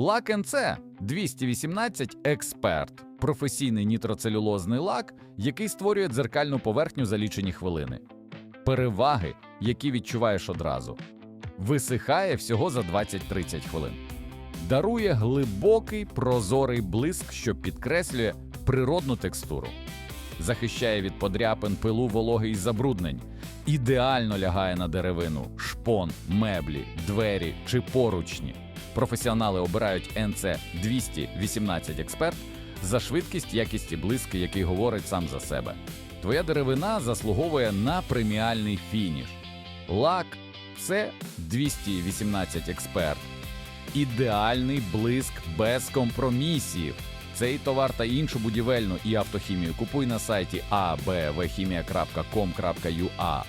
Лак НЦ 218 Експерт професійний нітроцелюлозний лак, який створює дзеркальну поверхню за лічені хвилини. Переваги, які відчуваєш одразу. Висихає всього за 20-30 хвилин. Дарує глибокий прозорий блиск, що підкреслює природну текстуру. Захищає від подряпин, пилу, вологи і забруднень. Ідеально лягає на деревину, шпон, меблі, двері чи поручні. Професіонали обирають NC 218 експерт за швидкість, якість і блиск, який говорить сам за себе. Твоя деревина заслуговує на преміальний фініш. Лак це 218 експерт. Ідеальний блиск без компромісів. Цей товар та іншу будівельну і автохімію купуй на сайті abvchimia.com.ua